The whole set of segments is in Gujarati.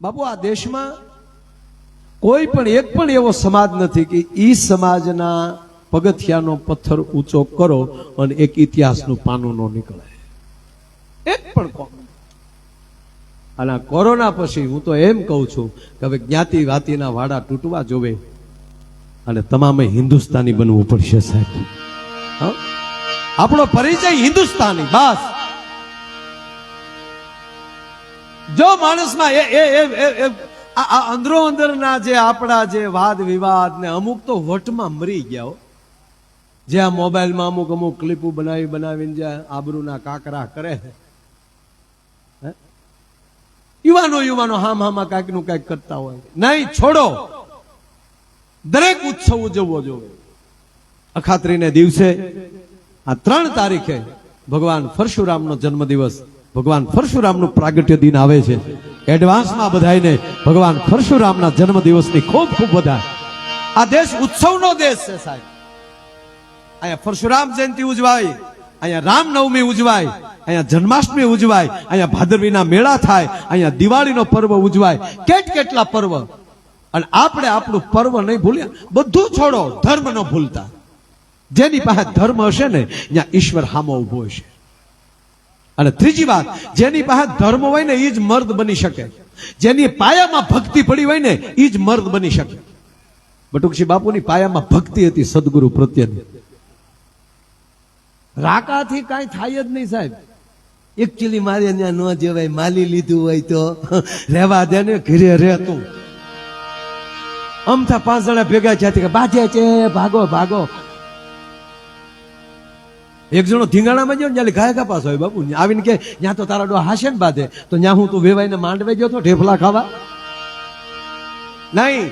બાપુ, આ દેશમાં કોઈ પણ એક પણ એવો સમાજ નથી કે ઈ સમાજના પગથિયાનો પથ્થર ઊંચો કરો અને એક ઇતિહાસનું પાનું ન નીકળે. એક પણ કોમ અને કોરોના પછી હું તો એમ કહું છું કે હવે જ્ઞાતિ વાતિના વાડા તૂટવા જોવે અને તમામે હિન્દુસ્તાની બનવું પડશે સાહેબ? આપણો પરિચય હિન્દુસ્તાની, બસ. જો માણસમાં એ એ આ અંદરો અંદરના જે આપણા જે વાદ વિવાદ ને અમુક તો વટમાં મરી ગયા જે આ મોબાઈલમાં અમુક અમુક ક્લિપો બનાવી બનાવીને જે આબરૂના કાકરા કરે યુવાનો યુવાનો હામ હામાં કાંઈકનું કાંઈક કરતા હોય. નહીં, છોડો. દરેક ઉત્સવ ઉજવવો જોઈએ. અખાત્રીને દિવસે, આ ત્રણ તારીખે ભગવાન પરશુરામનો જન્મદિવસ ભગવાન પરશુરામનું પ્રાગટ્ય દિન આવે છે. એડવાન્સમાં બધાયને ભગવાન પરશુરામના જન્મદિવસની ખૂબ ખૂબ વધાય આ દેશ ઉત્સવનો દેશ છે સાહેબ. અહીંયા પરશુરામ જયંતિ ઉજવાય, અહીંયા રામનવમી ઉજવાય, અહીંયા જન્માષ્ટમી ઉજવાય, અહીંયા ભાદરવીના મેળા થાય, અહીંયા દિવાળીનો પર્વ ઉજવાય. કેટ કેટલા પર્વ? અને આપણે આપણું પર્વ નહીં ભૂલ્યા. બધું છોડો, ધર્મ ન ભૂલતા. જેની પાસે ધર્મ હશે ને, ત્યાં ઈશ્વર હામો ઊભો હશે. અને ત્રીજી વાત, જેની પાસે ધર્મ હોય ને એ જ મર્દ બની શકે. જેની પાયામાં ભક્તિ પડી હોય ને એ જ મર્દ બની શકે. બટુકશી બાપુની પાયામાં ભક્તિ હતી સદગુરુ પ્રત્યેની. રાકાથી કાંઈ થાય જ નહીં સાહેબ. એકચ્યુઅલી મારે ત્યાં ન જવાય, માલી લીધું હોય તો. રહેવા દે ને, ઘરે રહેતું અમથા પાંચ જણા ભેગા થયા કે, બાજે છે, ભાગો ભાગો. એક જણો ધીંગાણામાં ગયો ને જ્યારે ગાયકા પાસ હોય બાપુ આવીને કે ત્યાં તો તારા ડો હાશે ને બાધે, તો ત્યાં હું તું વેવાઈને માંડવે ગયો તો ઢેફલા ખાવા? નહીં,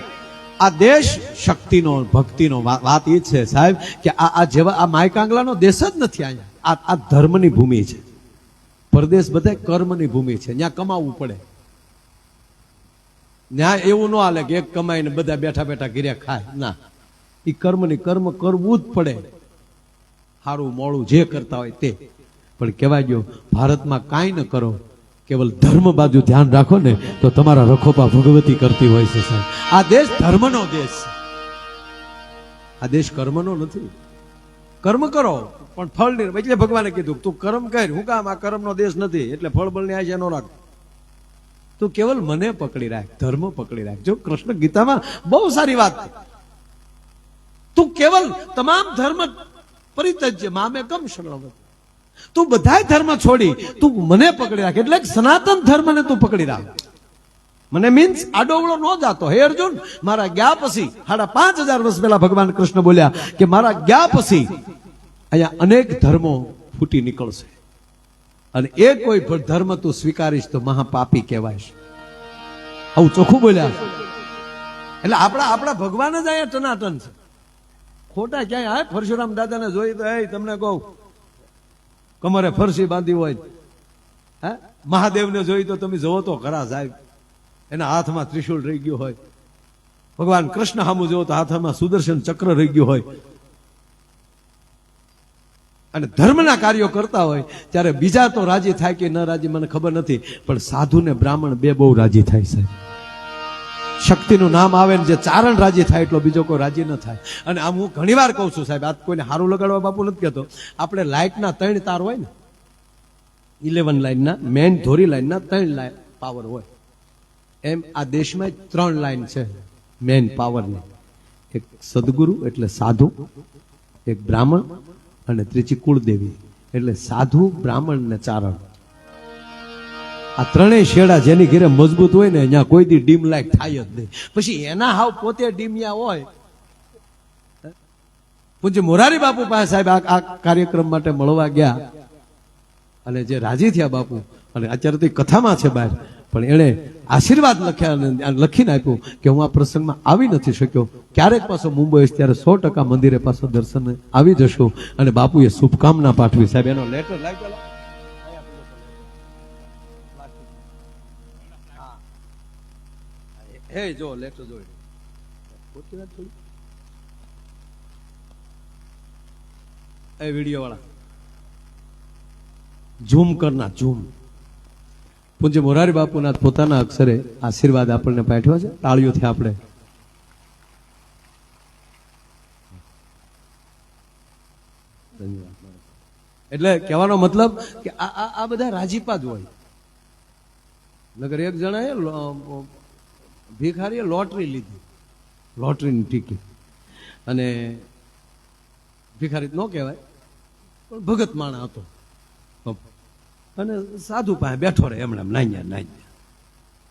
આ દેશ શક્તિનો, ભક્તિનો વાત એ છે સાહેબ કે આ આ જેવા, આ માયકાંગલાનો દેશ જ નથી અહીંયા. આ આ ધર્મની ભૂમિ છે. પરદેશ બધા કર્મની ભૂમિ છે. ત્યાં કમાવવું પડે. ત્યાં એવું ન હાલે કે એક કમાઈને બધા બેઠા બેઠા ગીર્યા ખાય. ના. એ કર્મની કર્મ કરવું જ પડે. સારું મોડું જે કરતા હોય તે. પણ કહેવાય ગયો, ભારતમાં કાંઈ ન કરો, કેવલ ધર્મ બાજુ ધ્યાન રાખો ને, તો તમારા રખોપા ભગવતી કરતી હોય છે, સાહેબ. આ દેશ ધર્મનો દેશ આ દેશ કર્મનો નથી. કર્મ કરો, પણ ફળ નહીં એટલે ભગવાને કીધું, તું કર્મ કર, હું કામ, આ કર્મનો દેશ નથી, એટલે ફળ બળની આશા ન રાખ. તું કેવલ મને પકડી રાખ, ધર્મ પકડી રાખ. જો કૃષ્ણ ગીતામાં બહુ સારી વાત. તું કેવલ તમામ ધર્મ પરિત્યજ્ય મામે કમ શરણવત તું બધાય ધર્મ છોડી, તું મને પકડી રાખ. એટલે સનાતન ધર્મને તું પકડી રાખ. મને મીન્સ આડોવળો ન જાતો. હે અર્જુન, મારા ગયા પછી સાડા પાંચ હજાર વર્ષ પહેલા ભગવાન કૃષ્ણ બોલ્યા કે મારા ગયા પછી અહીંયા અનેક ધર્મો ફૂટી નીકળશે. અને એ કોઈ પણ ધર્મ તું સ્વીકારીશ તો મહાપાપી કહેવાય. આવું ચોખ્ખું બોલ્યા. એટલે આપણા આપણા ભગવાન જ અહીંયા ટનાટન છે. ખોટા ક્યાંય? હા પરશુરામ દાદાને જોઈ તો એ તમને કહું, કમરે ફરસી બાંધી હોય. હે? મહાદેવને જોઈ તો તમે જોવો તો ખરા સાહેબ, એના હાથમાં ત્રિશુલ રહી ગયું હોય. ભગવાન કૃષ્ણ સામુ જોવો તો હાથમાં સુદર્શન ચક્ર રહી ગયું હોય. અને ધર્મના કાર્યો કરતા હોય, ત્યારે બીજા તો રાજી થાય કે ન રાજી મને ખબર નથી, પણ સાધુ ને બ્રાહ્મણ બે બહુ રાજી થાય સાહેબ. શક્તિનું નામ આવે ને જે ચારણ રાજી થાય એટલો બીજો કોઈ રાજી ન થાય. અને આમ હું ઘણી વાર કહું છું સાહેબ આ કોઈને સારું લગાડવા બાપુ નથી કહેતો. આપણે લાઇટના ત્રણ તાર હોય ને, ઇલેવન લાઇનના મેન ધોરી લાઇનના ત્રણ લાઇન પાવર હોય. એમ આ દેશમાં ત્રણ લાઇન છે મેન પાવરની એક સદગુરુ એટલે સાધુ, એક બ્રાહ્મણ અને ત્રીજી કુળદેવી. એટલે સાધુ, બ્રાહ્મણ ને ચારણ. આ ત્રણેય શેડા જેની ઘેરે મજબૂત હોય ને અહીંયા કોઈ દી ડીમ લાયક થાય જ નહીં. પછી એના હાવ પોતે ડીમિયા હોય. પૂજ્ય મોરારી બાપુ પાસે સાહેબ આ કાર્યક્રમ માટે મળવા ગયા. અને જે રાજી થયા બાપુ, અને અત્યારે કથામાં છે બહાર, પણ એણે આશીર્વાદ લખ્યા લખીને આપ્યું કે હું આ પ્રસંગમાં આવી નથી શક્યો. ક્યારેક પાછો મુંબઈ ત્યારે સો ટકા મંદિરે પાછો દર્શન આવી જશું. અને બાપુએ શુભકામના પાઠવી. સાહેબ, એનો લેટર લાગ્યો. હે જો લેટર જોઈ ખોટી વાત થોડી એ વીડિયો વાળા ઝૂમ કરના ઝૂમ. પૂજ્ય મોરારી બાપુના પોતાના અક્ષરે આશીર્વાદ આપણને પાઠવ્યો છે. તાળીઓથી આપણે. એટલે કહેવાનો મતલબ કે આ આ બધા રાજીપા જ હોય. નગર એક જણાએ ભિખારીએ લોટરી લીધી. લોટરીની ટિકિટ. અને ભિખારી ન કહેવાય, પણ ભગત માણા હતો. અને સાધુ પાસે બેઠો રહે, એમણે એમ નાઈ નાઈ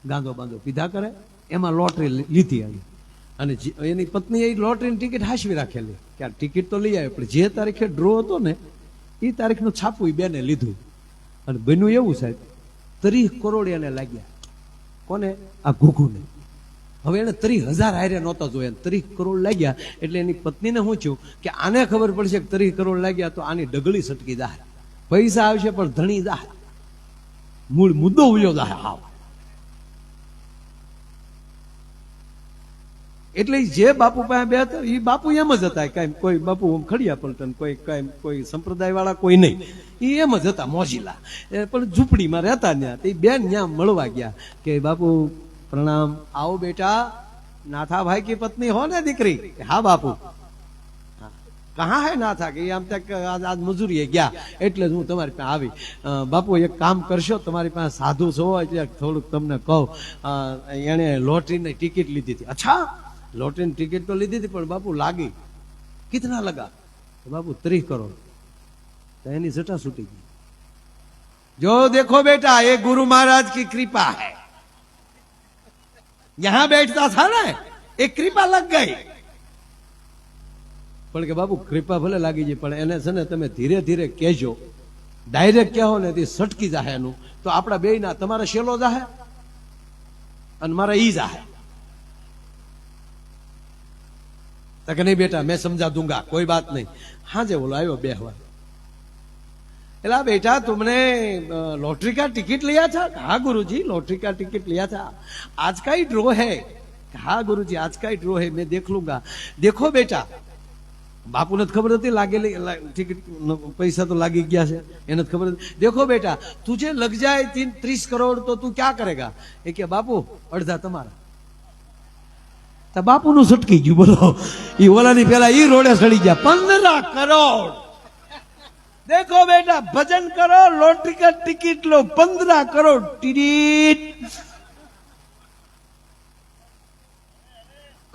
ગાંધો બાંધો પીધા કરે, એમાં લોટરી લીધી આવી અને એની પત્ની એ લોટરીની ટિકિટ હાશવી રાખેલી. કે આ ટિકિટ તો લઈ આવે પણ જે તારીખે ડ્રો હતો ને એ તારીખનું છાપું એ બેને લીધું. અને બન્યું એવું સાહેબ, ત્રીસ કરોડ એને લાગ્યા. કોને? આ ઘૂઘુને. હવે એને ત્રીસ હજાર હારે નહોતા જોયા ત્રીસ કરોડ લાગ્યા એટલે એની પત્નીને થયું કે આને ખબર પડશે કે ત્રીસ કરોડ લાગ્યા તો આની ડગલી સટકી દાહ પૈસા આવશે પણ ધણી દાહ મૂળ મુદ્દો ઉલ્યો દાહ આવ. એટલે જે બાપુ પાસે બે હતા એ બાપુ એમ જ હતા કાંઈ કોઈ બાપુ ખડિયા પલટન, કોઈ કાંઈ, કોઈ સંપ્રદાય વાળા કોઈ નહીં. એ એમ જ હતા મોજીલા. પણ ઝૂંપડીમાં રહેતા ત્યાં તે બેન ત્યાં મળવા ગયા કે બાપુ પ્રણામ. આવો બેટા, નાથાભાઈ કી પત્ની હો ને દીકરી? હા, બાપુ. કહા હે નાથા કે આમ તક આજ મજૂરીએ ગયા. એટલે હું તમારી પાસે આવી. બાપુ, એક કામ કરશો, તમારી પાસે સાધુ છો એટલે થોડુંક તમને કહું. એણે લોટરીની ટિકિટ લીધી હતી. અચ્છા, લોટરીની ટિકિટ તો લીધી હતી, પણ બાપુ લાગી. કિતના લગા? બાપુ, ત્રીસ કરોડ. તો એની જટા છૂટી ગઈ. જો દેખો બેટા, એ ગુરુ મહારાજ કી કૃપા હૈ. યહાં બેઠતા થા ને એ કૃપા લગ ગઈ પણ કે બાબુ કૃપા ભલે લાગી જાય, પણ એને છે ને તમે ધીરે ધીરે કહેજો. ડાયરેક્ટ કહો ને તે સટકી જાહે એનું. તો આપણા બે ના તમારે શેલો જાહે અને મારે ઈ જાહે. તકે નહીં બેટા, મેં સમજા દુંગા કોઈ વાત નહીં. હાજે બોલો આવ્યો બે હવા એટલે બેટા, તુમને લોટરી કા ટિકિટ लिया था हाँ ગુરુજી, લોટરી કા ટિકિટ लिया था आज का ही ड्रो હા? ગુરુજી, આજ કાંઈ ડ્રો હે? મેં દેખ લુંગા. દેખો બેટા બાપુ બાપુને ખબર હતી લાગેલી ટિકિટ પૈસા તો લાગી ગયા છે, એને ખબર હતી દેખો બેટા, તું જે લગ જાય તીન ત્રીસ કરોડ, તો તું ક્યાં કરેગા? એ કે, બાપુ, અડધા તમારા. તો બાપુનું છટકી ગયું, બોલો. એ ઓલાની પેલા એ રોડે સડી ગયા. પંદર કરોડ. देखो बेटा भजन करो लॉटरी का टिकट लो पंद्रह करोड़ टिकट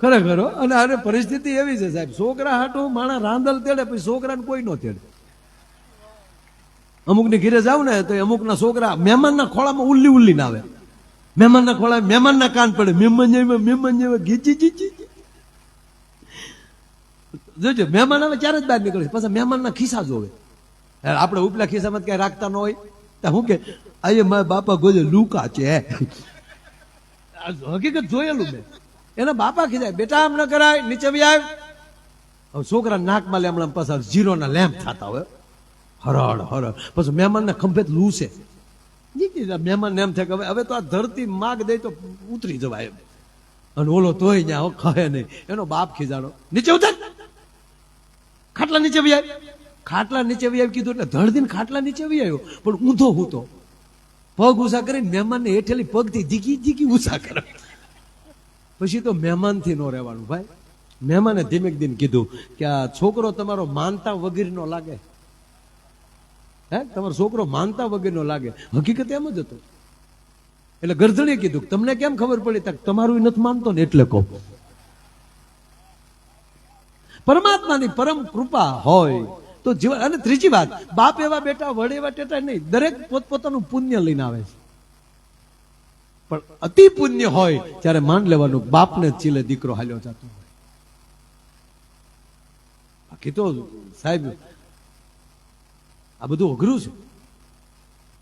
ખરેખર હો. અને આને પરિસ્થિતિ એવી છે સાહેબ છોકરા હાટું માણા રાંદલ તેડે પછી છોકરાને કોઈ નો તેડે અમુક ની ઘીરે જાવ ને તો અમુક ના છોકરા મહેમાનના ખોળામાં ઉલ્લી ઉલ્લી ના આવે મહેમાનના ખોળા મહેમાનના કાન પડે મહેમાન જેવા મહેમાન જેવા ઘીચી ચીચી જોજો મહેમાન આવે ત્યારે જ બહાર નીકળે છે. પાછા મહેમાનના ખિસ્સા જોવે હવે આપણે ઉપલા ખિસ્સામાં કઈ રાખતા ન હોય, તો હું કે આજે મારા બાપા ગોજે લુકા છે. હકીકત જોયેલું મેં. એના બાપા કીધા, બેટા, આમ ન કરાય, નીચે બી આવ. હવે છોકરા નાકમાં લેમડા પાછા જીરોના લેમ્પ થતા હોય. હરડ હરડ. પછી મહેમાનના ખંભે લૂસે. મહેમાન એમ થાય કે હવે તો આ ધરતી માગ દે તો ઉતરી જવાય અને ઓલો તોય ત્યાં હો ખહે નહીં. એનો બાપ ખીજાડો, નીચે ઉતર. ખાટલા નીચે બી ખાટલા નીચે આવી કીધું એટલે ધડધીને ખાટલા નીચે આવી આવ્યો. પણ ઊંધો હૂતો. પગ ઉષા કરીને મહેમાનને હેઠેલી પગથી જીકી જીકી ઉષા કરે. પછી તો મહેમાનથી ન રહેવાનું ભાઈ. મહેમાને ધીમેક ધીમે કીધું કે આ છોકરો તમારો માનતા વગેરેનો લાગે. હે? તમારો છોકરો માનતા વગેરેનો લાગે. હકીકત એમ જ હતો. એટલે ગરધણીએ કીધું તમને કેમ ખબર પડી? તક તમારું નથી માનતો ને એટલે કહો. પરમાત્માની પરમ કૃપા હોય. તો જીવન અને ત્રીજી વાત, બાપ એવા બેટા, વડ એવા ટેટા નહીં. દરેક પોતપોતાનું પુણ્ય લઈને આવે છે. પણ અતિ પુણ્ય હોય ત્યારે માન લેવાનું બાપને ચીલે દીકરો હાલ્યો જતો બાકી તો સાહેબ, આ બધું અઘરું છે.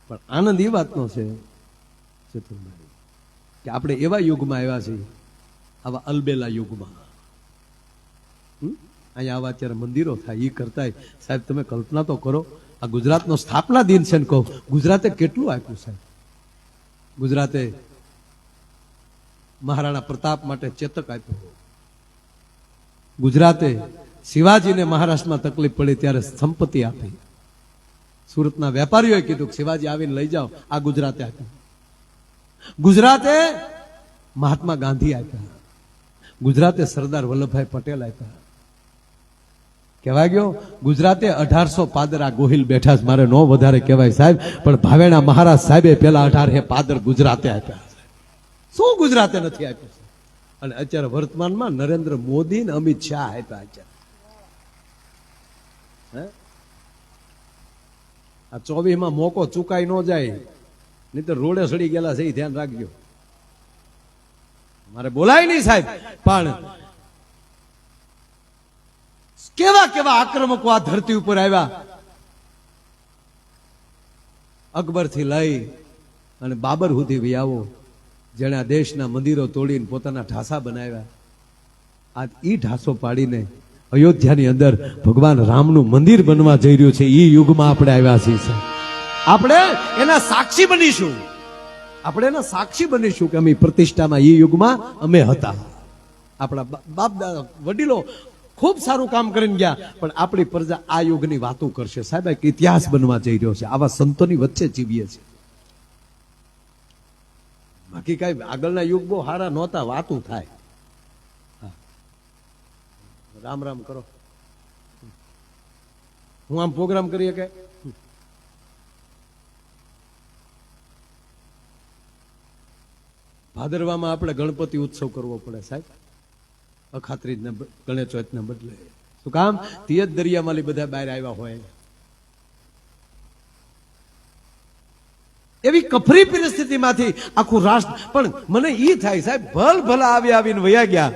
પણ આનંદ એ વાતનો છે કે આપણે એવા યુગમાં આવ્યા છીએ, આવા અલબેલા યુગમાં? અહીંયા આવા અત્યારે મંદિરો થાય એ કરતા સાહેબ, તમે કલ્પના તો કરો, આ ગુજરાતનો સ્થાપના દિન છે કહો. ગુજરાતે કેટલું આપ્યું સાહેબ? ગુજરાતે મહારાણા પ્રતાપ માટે ચેતક આપ્યો ગુજરાતે શિવાજીને મહારાષ્ટ્રમાં તકલીફ પડી ત્યારે સંપત્તિ આપી. સુરતના વેપારીઓએ કીધું કે શિવાજી આવીને લઈ જાઓ, આ ગુજરાતે આપ્યું. ગુજરાતે મહાત્મા ગાંધી આપ્યા. ગુજરાતે સરદાર વલ્લભભાઈ પટેલ આપ્યા. કહેવાય ગયો? ગુજરાતે અઢારસો પાદરા ગોહિલ બેઠા છે. મારે નો વધારે કહેવાય સાહેબ, પણ ભાવેણા મહારાજ સાહેબે પેલા અઢાર હે પાદર ગુજરાતે આપ્યા શું ગુજરાતે નથી આપ્યું અને અત્યારે વર્તમાનમાં નરેન્દ્ર મોદી ને અમિત શાહ આપ્યા અત્યારે? આ ચોવીસમાં મોકો ચુકાઈ ન જાય. નહીં તો રોડે સડી ગયેલા છે, એ ધ્યાન રાખજો. મારે બોલાય નહીં સાહેબ, પણ કેવા કેવા આક્રમકો આ ધરતી ઉપર આવ્યા? અકબરથી લઈ અને બાબર સુધી વ્યાવો જેણે આ દેશના મંદિરો તોડીને પોતાના ઢાસા બનાવ્યા. આ ઈ ઢાસો પાડીને અયોધ્યાની અંદર ભગવાન રામનું મંદિર બનવા જઈ રહ્યું છે, ઈ યુગમાં આપણે આવ્યા છીએ આપણે એના સાક્ષી બનીશું. આપણે એના સાક્ષી બનીશું કે અમે પ્રતિષ્ઠામાં ઈ યુગમાં અમે હતા. આપણા બાપ, વડીલો ખૂબ સારું કામ કરીને ગયા. પણ આપણી પ્રજા આ યુગની વાતો કરશે. સાહેબ, એક ઇતિહાસ બનવા જઈ રહ્યો છે. આવા સંતોની વચ્ચે જીવીએ છીએ. બાકી કઈ આગળના યુગ બહુ સારા નહોતા, વાતું થાય. રામ રામ કરો. હું આમ પ્રોગ્રામ કરીએ કે ભાદરવામાં આપણે ગણપતિ ઉત્સવ કરવો પડે, સાહેબ. અખાત્રીજ ને ગણેશ ચોથ ને બદલે. શું કામ? તિયત દરિયામાંથી બધા બહાર આવ્યા હોય. એવી કફરી પરિસ્થિતિમાંથી આખું રાષ્ટ્ર, પણ મને ઈ થાય સાહેબ, ભલ ભલા આવી આવીને વયા ગયા.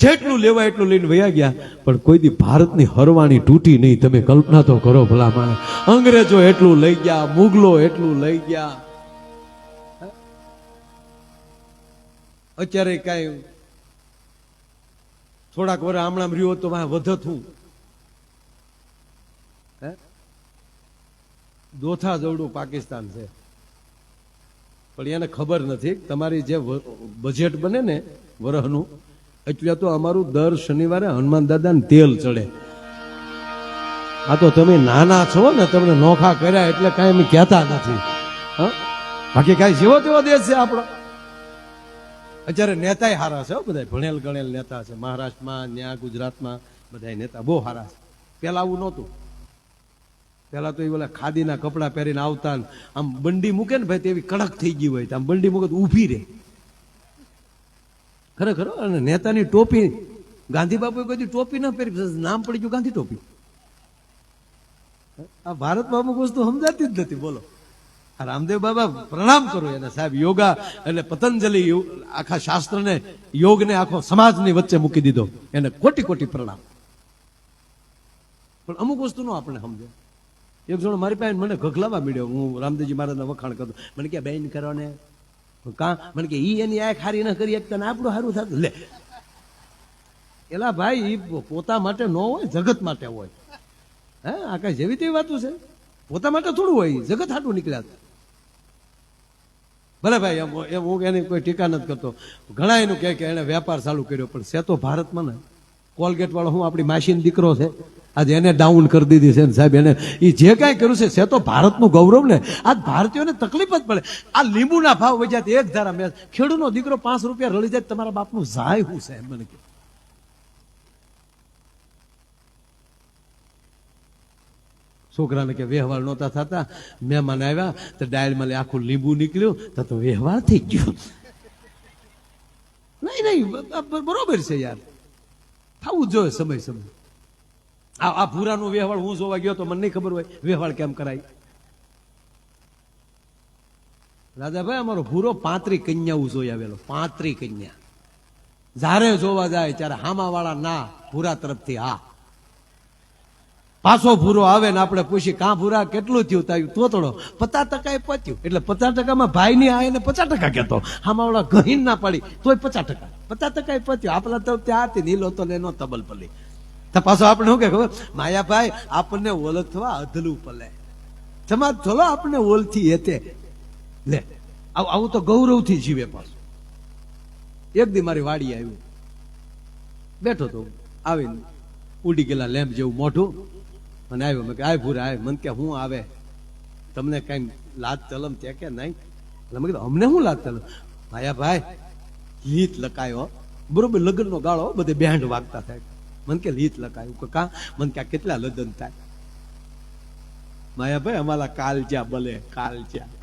જેટલું લેવા એટલું લઈને વયા ગયા. પણ કોઈ દી ભારતની હરવાણી તૂટી નહીં. તમે કલ્પના તો કરો ભલા માણે અંગ્રેજો એટલું લઈ ગયા, મુગલો એટલું લઈ ગયા. અત્યારે કઈ થોડાક વર આમણામ રહ્યો તો વાં વધત હું. દોથા જવડું પાકિસ્તાન છે. પણ એને ખબર નથી તમારી જે બજેટ બને ને વરહનું, એટલે તો અમારું દર શનિવારે હનુમાન દાદા તેલ ચડે. આ તો તમે નાના છો ને, તમને નોખા કર્યા એટલે કાંઈ અમે કહેતા નથી. હા? બાકી કાંઈ જેવો તેવો દેશ છે આપણો. અત્યારે નેતાય હારા છે બધા ભણેલ ગણેલ નેતા છે. મહારાષ્ટ્રમાં ન્યા ગુજરાતમાં બધા નેતા બહુ હારા છે. પેલા આવું નહોતું. પેલા તો એ ઓલા ખાદીના કપડાં પહેરીને આવતા આમ બંડી મૂકે ને ભાઈ તેવી કડક થઈ ગઈ હોય આમ બંડી મૂકે તો ઊભી રહે. ખરેખર અને નેતાની ટોપી, ગાંધી બાપુએ કોઈ ટોપી ના પહેરી નામ પડી ગયું ગાંધી ટોપી. આ ભારતમાં અમુક વસ્તુ સમજાતી જ નથી, બોલો. રામદેવ બાબા પ્રણામ કરો એને સાહેબ. યોગા એટલે પતંજલિ આખા શાસ્ત્રને યોગને આખો સમાજની વચ્ચે મૂકી દીધો. એને કોટી કોટી પ્રણામ. પણ અમુક વસ્તુ નો આપણે સમજે. એક જણો મારી પાસે મને ઘઘલાવા મળ્યો હું રામદેવજી મહારાજના વખાણ કરતો. મને કે, બેન, કરો ને. કા? મને કે, ઈ એની આ ખારી ન કરી શકતા ને આપણું સારું થતું. લે. એલા ભાઈ પોતા માટે ન હોય, જગત માટે હોય. હે? આ કઈ જેવી તેવી વાતું છે? પોતા માટે થોડું હોય જગત હાટું નીકળ્યા. ભલે ભાઈ, એમ એમ હું એની કોઈ ટીકા નથી કરતો. ઘણા એનું કહે કે એને વેપાર ચાલુ કર્યો, પણ છે તો ભારતમાં ને. કોલગેટ વાળો હું આપણી માસીનો દીકરો છે? આજે એને ડાઉન કરી દીધી છે સાહેબ, એને એ જે કાંઈ કર્યું છે છે તો ભારતનું ગૌરવ ને. આજ ભારતીયોને તકલીફ જ પડે. આ લીંબુના ભાવ વજ્યા એક ધારા મેં ખેડૂતનો દીકરો પાંચ રૂપિયા રળી જાય તમારા બાપનું જાય હું એમ મને કે છોકરાને કે વ્યવહાર નહોતા થતા. મહેમાન આવ્યા, તો ડાયલમાં આખું લીંબુ નીકળ્યું, તો તો વ્યવહાર થઈ ગયો. નહીં નહીં બરોબર છે યાર. થવું જોઈએ સમય સમય. આ આ ભૂરાનો વ્યવહાર હું જોવા ગયો તો મને નહીં ખબર હોય, વ્યવહાર કેમ કરાય. રાજાભાઈ, અમારો ભૂરો પાંત્રી કન્યાઓ જોઈ આવેલો, પાંત્રી કન્યા. જ્યારે જોવા જાય ત્યારે હામાવાળા ના ભૂરા તરફથી, હા. પાછો ભૂરો આવે ને આપણે પૂછી, કાં ભૂરા કેટલું થયું તાયું? તોતડો. પચાસ ટકા પત્યું એટલે પચાસ ટકામાં ભાઈ ની આવે ને પચાસ ટકા કહેતો. હામાવાળા ગહીન ના પાડી, તોય પચાસ ટકા. પચાસ ટકા પત્યું આપણા તો ત્યાં હતી નીલો તો એનો તબલ પલી તો પાછો આપણે શું કે ખબર? માયાભાઈ, આપણને ઓળખવા અધલું પલે. તમાર ચલો આપણે ઓળથી હેતે. લે, આવું તો ગૌરવથી જીવે પાછું. એક દી મારી વાડી આવ્યું. બેઠો તો આવીને ઉડી ગયેલા લેમ્પ જેવું મોઢું. અને આવ્યો. મેં આય ભૂરા, આય, મને કે હું આવે? તમને કઈ લાત તલમ તે કે નહીં? એટલે મેં કીધું, અમને શું લાત તલમ માયા ભાઈ, લીત લકાયો બરોબર, લગ્નનો ગાળો બધે બેન્ડ વાગતા થાય. મને કે લીત લકાયું. કે કા? મને કે કેટલા લગ્ન થાય? માયાભાઈ અમારા કાલ બલે ભલે કાલ જ્યાં.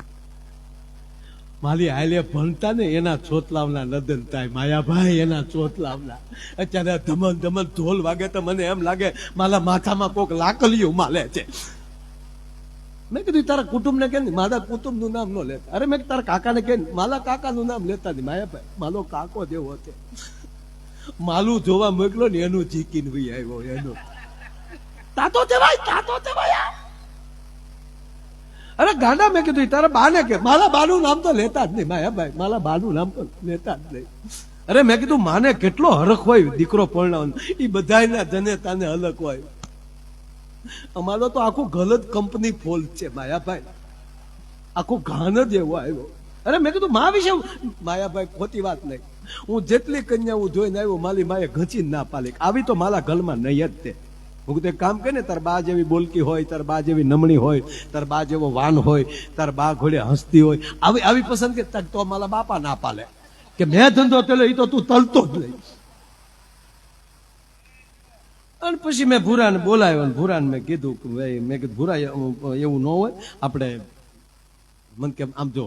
મારી હાલે ભણતા ને એના ચોતલાવના નદન થાય. માયાભાઈ, એના ચોતલાવના. અત્યારે ધમન ધમન ઢોલ વાગે તો મને એમ લાગે મારા માથામાં કોક લાકલીયું માલે છે. મેં કીધું તારા કુટુંબને કે ને મારા કુટુંબનું નામ ન લેતા. અરે મેં તારા તારા કાકાને કે મારા કાકાનું નામ લેતા નહીં. માયાભાઈ, મારો કાકો જેવો છે. માલું જોવા મોકલો ને એનું જીકીન ભાઈ આવ્યો એનું. તાતો ભાઈ તાતો આ. અરે ગાંડા મેં કીધું, "ઈ તારા બાને કે. મારા બાનું નામ તો લેતા જ નહીં માયાભાઈ મારા બાનું નામ તો લેતા જ નહીં. અરે મેં કીધું, માને કેટલો હરખ હોય દીકરો પરણાવવાનો. એ બધાયના જનેતાને અલગ હોય. અમારો તો આખું ગલત કંપની ફોલ છે માયાભાઈ આખું ગાન જ એવો આવ્યો. અરે મેં કીધું, મા વિશે માયાભાઈ ખોટી વાત નહીં. હું જેટલી કન્યાઓ જોઈને આવ્યો, મારી માએ ઘચી ના પાલી આવી તો મારા ગલમાં નહીં જ તે. હું તો કામ કહે ને, તાર બા જેવી બોલકી હોય, તાર બા જેવી નમણી હોય, તાર બા જેવો વાન હોય, તાર બા ઘોડે હસતી હોય, આવી આવી પસંદ કે તાર તો મારા બાપા ના પાલે. કે મેં ધંધો તેલો એ તો તું તલતો જ નહીં. અને પછી મેં ભૂરાને બોલાવ્યો અને ભૂરાને મેં કીધું કે ભાઈ, મેં કીધું ભૂરા એવું ન હોય, આપણે મને કેમ આમ જો,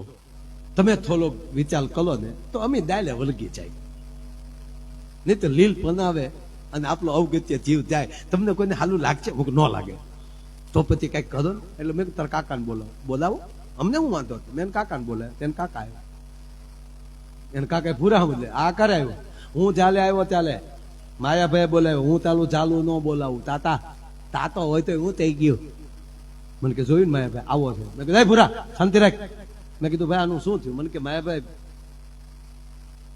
તમે થોડો વિચાર કરો ને, તો અમે દાયલે વળગી જાય. નહીં તો લીલ બનાવે અને આપણો અવગત્ય જીવ જાય. તમને કોઈને હાલું લાગશે? ન લાગે. તો પછી કંઈક કરો ને. એટલે મેં તારા કાકાને બોલાવો. બોલાવો? અમને હું વાંધો હતો? મેં કાકાને બોલાવ્યો. તેને કાકા આવ્યો. એને કાકાએ ભૂરા સમજે આ કરે આવ્યો? હું ચાલે આવ્યો ચાલે માયાભાઈ બોલાવ્યો. હું ચાલુ ચાલુ ન બોલાવું. તાતા, તાતો હોય તો હું થઈ ગયો. મને કે, જોયું માયાભાઈ? આવો છે. મેં કીધું, "એ ભૂરા, શાંતિ રાખ. મેં કીધું, ભાઈ, આનું શું થયું? મને કે, માયાભાઈ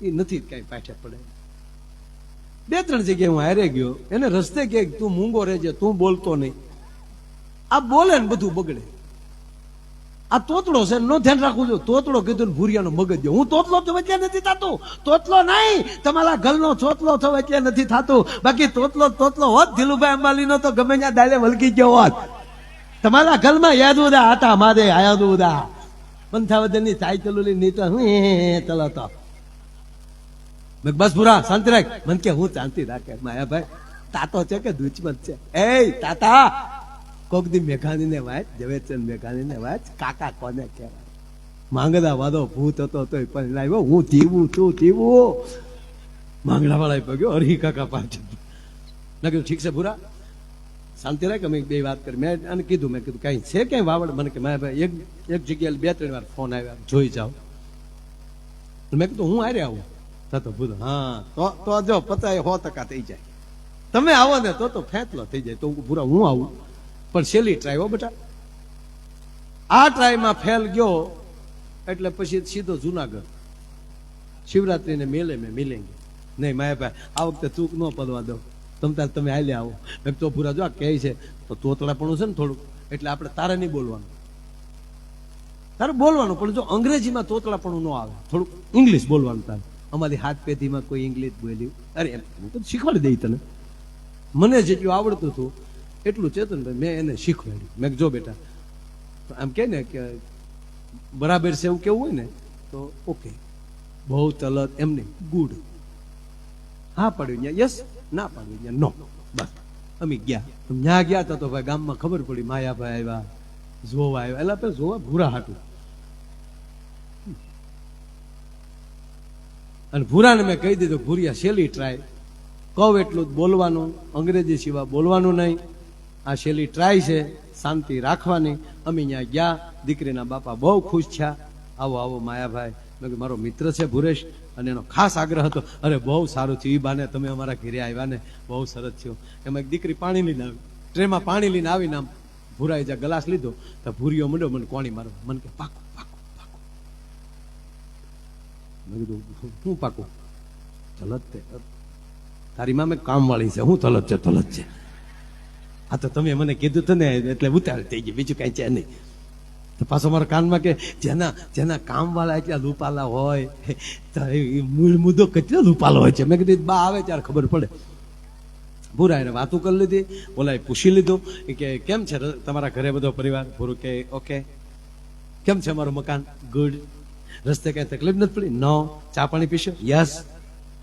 એ નથી કઈ પાછળ પડે. બે ત્રણ જગ્યાએ હું હારે ગયો. એને રસ્તે કે તું મૂંગો રહેજે, તું બોલતો નહીં. આ બોલે ને બધું બગડે. આ તોતડો છે નો ધ્યાન રાખવું જોઈએ. તોતડો કીધું ભૂરિયાનો મગજ જો હું તોતલો તો એટલે નથી થતું? તોતલો નહીં. તમારા ગલનો ચોતલો થયો એટલે નથી થતું? બાકી તોતલો તોતલો હોત, ધીલુભાઈ અંબાલીનો તો ગમે ત્યાં ડાયરે વલકી ગયો હોત. તમારા ગલમાં યાદ ઉદા હતા, મારે યાદ ઉદા. પંથાવદનની સાયકલ ઓલી નીચે હું ચલાતો બસ પૂરા શાંતિ રાખ. મને કે, હું શાંતિ રાખે. માયાભાઈ તાતો છે કે દુશ્મન છે? એ તાતા, કોક દી મેઘાણી ને વાત, ઝવેરચંદ મેઘાણી ને વાત, કાકા કોને કહેવાય? માંગડા વાદો ભૂત હતો તો પણ લાવ્યો હું જીવું તું જીવું. માંગડા વાળા પગ્યો હરી કાકા પાછળ. મેં કીધું, ઠીક છે ભૂરા, શાંતિ રાખ, અમે બે વાત કરી. મેં અને કીધું, મેં કીધું, કઈ છે કઈ વાવડ? મને કે માયાભાઈ એક એક જગ્યાએ બે, ત્રણ વાર ફોન આવ્યા, જોઈ જાઓ. મેં કીધું, હું આરે આવું? તો ભૂલ. હા, તો તો જો પચાસ સો ટકા થઈ જાય. તમે આવો ને તો તો ફેંસલો થઈ જાય. તો પૂરા હું આવું? પણ છેલ્લી ટ્રાય હો બેટા. આ ટ્રાયમાં ફેલ ગયો એટલે પછી સીધો જુનાગઢ. શિવરાત્રીને મેલે મેં મિલેંગે નહીં, માયાભાઈ, આ વખતે ચૂક ન પડવા દો. તમ તાર તમે હાલે આવો. એમ તો પૂરા જો કહે છે, તો તોતળાપણું છે ને થોડુંક. એટલે આપણે તારે નહીં બોલવાનું. તારે બોલવાનું, પણ જો અંગ્રેજીમાં તોતળાપણું ન આવે, થોડુંક ઇંગ્લિશ બોલવાનું તારે. અમારી હાથ પેઢીમાં કોઈ ઇંગ્લિશ બોલ્યું. અરે હું તો શીખવાડી દઈ તને. મને જેટલું આવડતું હતું, એટલું ચેતનભાઈ મેં એને શીખવાડ્યું. મેં જો બેટા, આમ કે ને કે બરાબર છે એવું કેવું હોય ને, તો ઓકે બહુ તલત એમ નહીં, ગુડ. હા પાડ્યું યસ ના પાડ્યું નો બસ. અમે ગયા. ત્યાં ગયા તા તો ભાઈ ગામમાં ખબર પડી, માયાભાઈ આવ્યા, જોવા આવ્યા. એટલે આપણે જોવા ભૂરા હાટું. અને ભૂરાને મેં કહી દીધું ભૂરિયા શેલી ટ્રાય કહું એટલું જ બોલવાનું અંગ્રેજી સિવાય બોલવાનું નહીં. આ શેલી ટ્રાય છે શાંતિ રાખવાની. અમે ત્યાં ગયા દીકરીના બાપા બહુ ખુશ થયા. આવો આવો માયાભાઈ. મેં કીધું, મારો મિત્ર છે ભુરેશ. અને એનો ખાસ આગ્રહ હતો અરે બહુ સારું થયું ઈ બાને તમે અમારા ઘરે આવ્યા ને બહુ સરસ થયું. એમાં એક દીકરી પાણી લઈને આવી ટ્રેમાં પાણી લઈને આવીને આમ ભૂરાએ જ્યાં ગ્લાસ લીધો તો ભૂરીઓ મંડ્યો મને કોણી મારો. મને કે પાકું. મેં કીધું, શું પાકું? તલત તે તારી મામે કામવાળી છે. હું તલત છે તલત છે. આ તો તમે મને કીધું તને એટલે ઉતાર થઈ ગઈ. બીજું કાંઈ છે નહીં. તો પાછો મારા કાનમાં કે, જેના જેના કામવાળા એટલા રૂપાલા હોય, તો એ મૂળ મુદ્દો કેટલો રૂપાલો હોય છે? મેં કીધું, બા આવે ત્યારે ખબર પડે. ભૂરા એને વાતું કરી લીધી. ઓલાએ પૂછી લીધું કે, કેમ છે તમારા ઘરે બધો પરિવાર? ભૂરું કે, ઓકે. કેમ છે મારું મકાન? ગુડ રસ્તે કઈ તકલીફ નથી પડી? નો. ચા પાણી પીશો? યસ.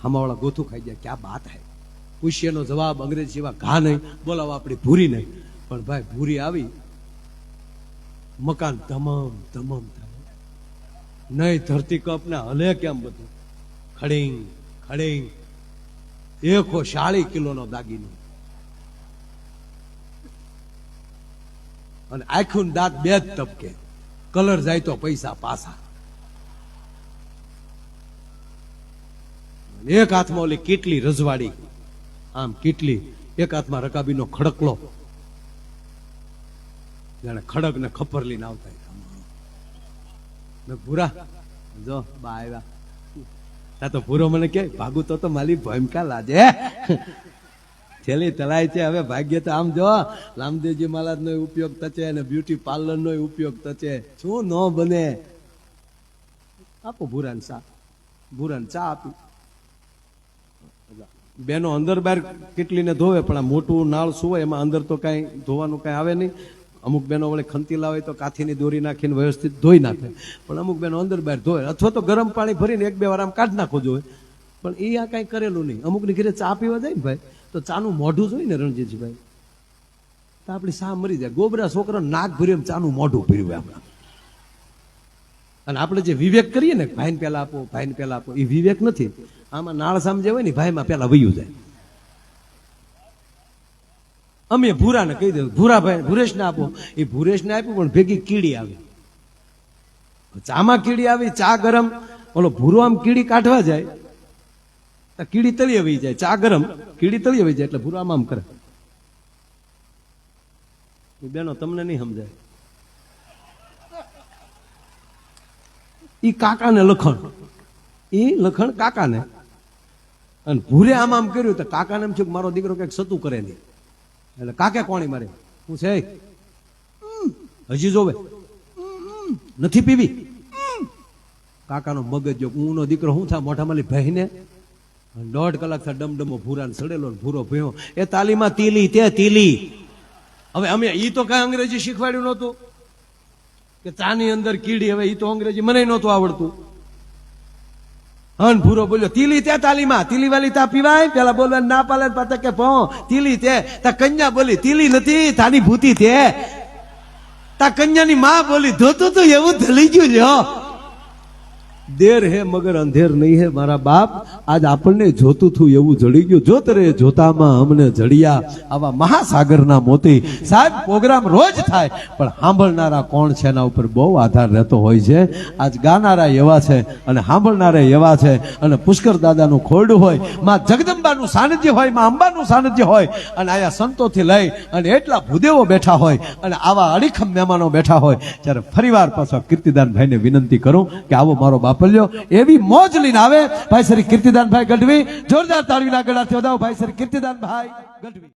હમાવાળા ગોથું ખાઈ જાય ક્યાં બાત હે? પૂછ્યનો જવાબ અંગ્રેજી જેવા ઘા નહીં. બોલાવો આપણી ભૂરી નહીં. પણ ભાઈ, ભૂરી આવી. મકાન તમામ તમામ થાય નહીં, ધરતી કપ ને હલે કેમ બધું? ખડીંગ ખડીંગ. એકો શાળી કિલોનો દાગીનો. અને આખું દાંત બે જ તબકે. કલર જાય તો પૈસા પાછા. એક હાથમાં ઓલી કેટલી રજવાડી. આમ કેટલી, એક હાથમાં રકાબીનો ખડકલો. જાણે ખડક ને ખપર લઈને આવતા. ભૂરા, જો, બા આવ્યા. તા તો ભૂરો મને કે, ભાગુ તો તો માલી ભયમકા લાજે છેલ્લી તલાય છે, હવે ભાગ્ય તો આમ જો, રામદેવજી મહારાજ નો ઉપયોગ થશે અને બ્યુટી પાર્લર નો ઉપયોગ થશે. શું ન બને? આપો ભૂરાન ચા. ભૂરાન ચા આપી. બેનો અંદર બહાર કેટલીને ધોવે, પણ આ મોટું નાળ શું હોય એમાં અંદર તો કાંઈ ધોવાનું કાંઈ આવે નહીં. અમુક બેનો વળે ખંતી લાવે તો કાથીની દોરી નાખીને વ્યવસ્થિત ધોઈ નાખે. પણ અમુક બેનો અંદર બહાર ધોવે. અથવા તો ગરમ પાણી ભરીને એક બે વાર આમ કાઢી નાખો જોઈએ. પણ એ આ કાંઈ કરેલું નહીં. અમુકની ઘરે ચા પીવા જાય ને ભાઈ, તો ચાનું મોઢું જોઈ ને રણજીતભાઈ તો આપણી સા મરી જાય. ગોબરા છોકરા નાક ભર્યું ચાનું મોઢું ભર્યું આપણા અને આપણે જે વિવેક કરીએ ને, ભાઈને પહેલાં આપો, ભાઈને પહેલાં આપો એ વિવેક નથી. આમાં નાળ સમજે હોય ને ભાઈમાં પેલા વયું જાય. અમે ભૂરાને કહી દઉં ભૂરા ભાઈ, ભૂરેશને આપો. એ ભૂરેશને આપ્યું, પણ ભેગી કીડી આવી. ચામાં કીડી આવી, ચા ગરમ. ઓલો ભૂરો આમ કીડી કાઢવા જાય કીડી તળી આવી જાય, ચા ગરમ. કીડી તળી આવી જાય એટલે ભૂરો આમ આમ કરે. બેનો તમને નહીં સમજાય. ઈ કાકાને લખણ. ઈ લખણ કાકાને. અને ભૂરે આમ આમ કર્યું તો કાકાને એમ કે મારો દીકરો કંઈક સતું કરે નહીં. એટલે કાકે કોણી મારે? હું છે હજી જોવે. "હમ, નથી પીવી? કાકાનો મગજ જો ઊનો દીકરો શું થાય મોઢા માલી ભાઈને દોઢ કલાક થાય ડમડમો ભૂરાને સડેલો ભૂરો ભયો. એ તાલીમાં તીલી તે તીલી. હવે અમે ઈ તો કઈ અંગ્રેજી શીખવાડ્યું નહોતું. કે ચાની અંદર કીડી હવે ઈ તો અંગ્રેજી મને નહોતું આવડતું. હન ભૂરો બોલ્યો, તીલી તે તાલીમાં? તીલી વાલી તા પીવાય? પેલા બોલવા, ના પાલે પાછા કે ભો તીલી તે? તા કન્યા બોલી, તીલી નથી, તાની ભૂતી તે. તા કન્યાની માં બોલી, ધોતું તું એવું ધલી ગયું લ્યો. દેર હે મગર અંધેર નહીં હે મારા બાપ. આજ આપણને જોતું થયું, એવું જડી ગયું. જોત રે જોતામાં અમને જડિયા. આવા મહાસાગરના મોતી સાહેબ પ્રોગ્રામ રોજ થાય, પણ સાંભળનારા કોણ છે એના ઉપર બહુ આધાર રહેતો હોય છે. આજ ગાનારા એવા છે અને સાંભળનારા એવા છે. અને પુષ્કર દાદાનું ખોરડું હોય, માં જગદંબાનું સાનિધ્ય હોય, માં અંબાનું સાનિધ્ય હોય. અને આયા સંતોથી લઈ અને એટલા ભૂદેવો બેઠા હોય અને આવા અડીખમ મહેમાનો બેઠા હોય. ત્યારે ફરીવાર પાછો કીર્તિદાનભાઈને વિનંતી કરું કે આવો મારો બાપલ્યો એવી મોજ લઈને આવે. ભાઈ શ્રી કીર્તિદાનભાઈ ગઢવી. જોરદાર તાળવીના ગળાથી વધાવો. ભાઈ શ્રી કીર્તિદાનભાઈ ગઢવી.